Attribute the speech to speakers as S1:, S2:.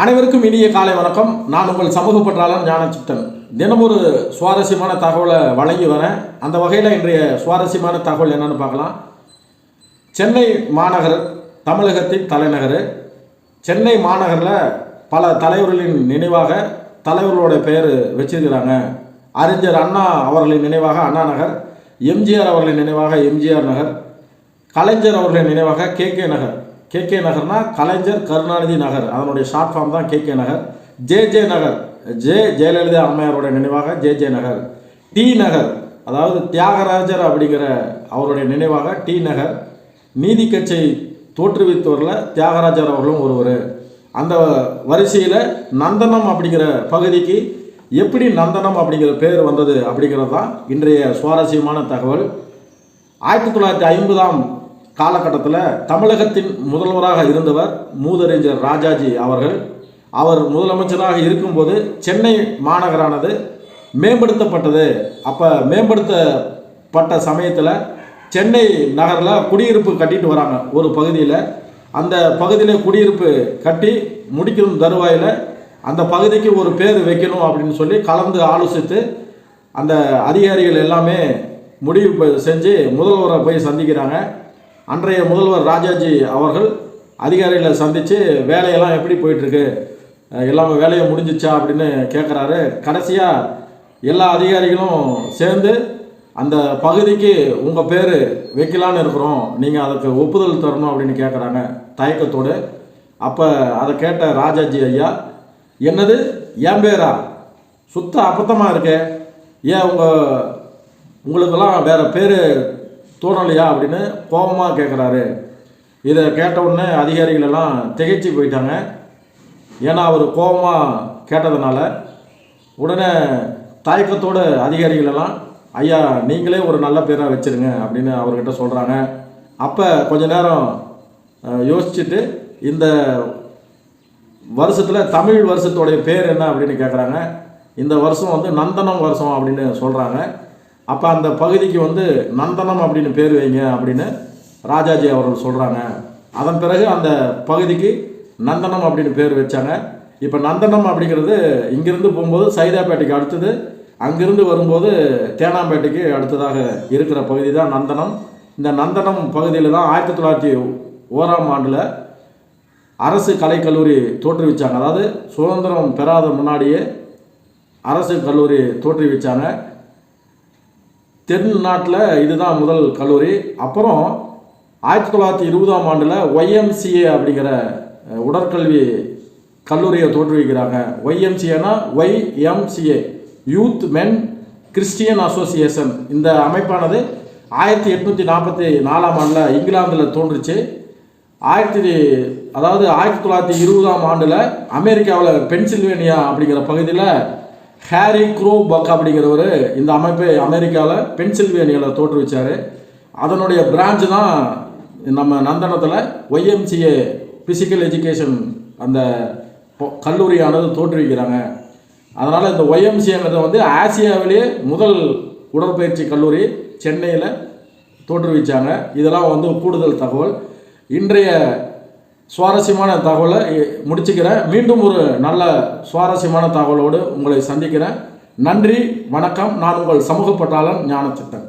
S1: அனைவருக்கும் இனிய காலை வணக்கம். நான் உங்கள் சமூக பற்றாளர் ஞானச்சித்தன். தினம் ஒரு சுவாரஸ்யமான தகவலை வழங்கி வரேன். அந்த வகையில் இன்றைய சுவாரஸ்யமான தகவல் என்னன்னு பார்க்கலாம். சென்னை மாநகர் தமிழகத்தின் தலைநகர். சென்னை மாநகரில் பல தலைவர்களின் நினைவாக தலைவர்களோட பெயர் வச்சிருக்கிறாங்க. அறிஞர் அண்ணா அவர்களின் நினைவாக அண்ணா நகர் எம்ஜிஆர் அவர்களின் நினைவாக எம்ஜிஆர் நகர் கலைஞர் அவர்களின் நினைவாக K K Nagar. K K நகர்னா Kalaignar Karunanidhi நகர். அதனுடைய ஷார்ட் ஃபார்ம் தான் K K Nagar J J Nagar J Jayalalithaa அம்மையாரோட நினைவாக J J Nagar T Nagar அதாவது தியாகராஜர் அப்படிங்கிற அவருடைய நினைவாக டி நகர் நீதி கட்சியை தோற்றுவித்தவரில் தியாகராஜர் அவர்களும் ஒருவர். அந்த வரிசையில் நந்தனம் அப்படிங்கிற பகுதிக்கு எப்படி நந்தனம் அப்படிங்கிற பேர் வந்தது அப்படிங்கிறது தான் இன்றைய சுவாரஸ்யமான தகவல். ஆயிரத்தி தொள்ளாயிரத்தி ஐம்பதாம் காலகட்டத்தில் தமிழகத்தின் முதல்வராக இருந்தவர் மூதறிஞர் ராஜாஜி அவர்கள். அவர் முதலமைச்சராக இருக்கும்போது சென்னை மாநகரானது மேம்படுத்தப்பட்டது. அப்போ மேம்படுத்தப்பட்ட சமயத்தில் சென்னை நகரில் குடியிருப்பு கட்டிட்டு வராங்க ஒரு பகுதியில். அந்த பகுதியில் குடியிருப்பு கட்டி முடிக்கும் தருவாயில் அந்த பகுதிக்கு ஒரு பேர் வைக்கணும் அப்படின்னு சொல்லி கலந்து ஆலோசித்து அந்த அதிகாரிகள் எல்லாமே முடிவு செஞ்சு முதல்வரை போய் சந்திக்கிறாங்க. அன்றைய முதல்வர் ராஜாஜி அவர்கள் அதிகாரிகளை சந்தித்து வேலையெல்லாம் எப்படி போயிட்டுருக்கு? எல்லாமே வேலையை முடிஞ்சிச்சா? அப்படின்னு கேட்குறாரு கடைசியாக எல்லா அதிகாரிகளும் சேர்ந்து அந்த பகுதிக்கு உங்கள் பேர் வைக்கலான்னு இருக்கிறோம். நீங்கள் அதுக்கு ஒப்புதல் தரணும் அப்படின்னு கேட்குறாங்க தயக்கத்தோடு. அப்போ அதை கேட்ட ராஜாஜி ஐயா என்னது? என் பேரா? சுத்த அபத்தமாக இருக்கே. ஏன் உங்கள் உங்களுக்கெல்லாம் வேறு பேர் தோணலையா அப்படின்னு கோபமாக கேட்குறாரு இதை கேட்ட உடனே அதிகாரிகள் எல்லாம் திகைச்சு போயிட்டாங்க. ஏன்னா அவர் கோபமாக கேட்டதுனால உடனே தயக்கத்தோட அதிகாரிகள் எல்லாம் ஐயா நீங்களே ஒரு நல்ல பேராக வச்சிருங்க அப்படின்னு அவர்கிட்ட சொல்கிறாங்க அப்போ கொஞ்ச நேரம் யோசிச்சுட்டு இந்த வருஷத்தில் தமிழ் வருஷத்துடைய பேர் என்ன அப்படின்னு கேட்குறாங்க இந்த வருஷம் வந்து நந்தனம் வருஷம் அப்படின்னு சொல்கிறாங்க அப்போ அந்த பகுதிக்கு வந்து நந்தனம் அப்படின்னு பேர் வைங்க அப்படின்னு ராஜாஜி அவர்கள் சொல்கிறாங்க அதன் பிறகு அந்த பகுதிக்கு நந்தனம் அப்படின்னு பேர் வச்சாங்க. இப்போ நந்தனம் அப்படிங்கிறது இங்கிருந்து போகும்போது சைதாப்பேட்டைக்கு அடுத்தது அங்கிருந்து வரும்போது தேனாம்பேட்டைக்கு அடுத்ததாக இருக்கிற பகுதி தான் நந்தனம். இந்த நந்தனம் பகுதியில் தான் ஆயிரத்தி தொள்ளாயிரத்தி ஓராம் ஆண்டில் அரசு கலைக்கல்லூரி தோற்றுவிச்சாங்க. அதாவது சுதந்திரம் பெறாத முன்னாடியே அரசு கல்லூரி தோற்றுவிச்சாங்க. தென் நாட்டில் இதுதான் முதல் கல்லூரி. அப்புறம் ஆயிரத்தி தொள்ளாயிரத்தி இருபதாம் ஆண்டில் ஒய்எம்சிஏ அப்படிங்கிற உடற்கல்வி கல்லூரியை தோற்றுவிக்கிறாங்க. ஒய்எம்சிஏனா YMCA youth men Christian association இந்த அமைப்பானது ஆயிரத்தி எட்நூற்றி நாற்பத்தி நாலாம் ஆண்டில் இங்கிலாந்தில் தோன்றுச்சு. ஆயிரத்தி அதாவது ஆயிரத்தி தொள்ளாயிரத்தி இருபதாம் ஆண்டில் அமெரிக்காவில் பென்சில்வேனியா அப்படிங்கிற பகுதியில் ஹாரி க்ரோ பக் அப்படிங்கிறவர் இந்த அமைப்பை அமெரிக்காவில் பென்சில்வேனியாவில் தோற்றுவிச்சார். அதனுடைய பிரான்ச்சு தான் நம்ம நந்தனத்தில் ஒய்எம்சிஏ ஃபிசிக்கல் எஜுகேஷன் அந்த கல்லூரியானது தோற்றுவிக்கிறாங்க. அதனால் இந்த ஒய்எம்சிஏங்கிறத வந்து ஆசியாவிலேயே முதல் உடற்பயிற்சி கல்லூரி சென்னையில் தோற்றுவிச்சாங்க. இதெல்லாம் வந்து கூடுதல் தகவல். இன்றைய சுவாரஸ்யமான தகவலை முடிச்சுக்கிறேன். மீண்டும் ஒரு நல்ல சுவாரஸ்யமான தகவலோடு உங்களை சந்திக்கிறேன். நன்றி வணக்கம். நான் உங்கள் சமூக பட்டாளன் ஞானச்சித்தன்.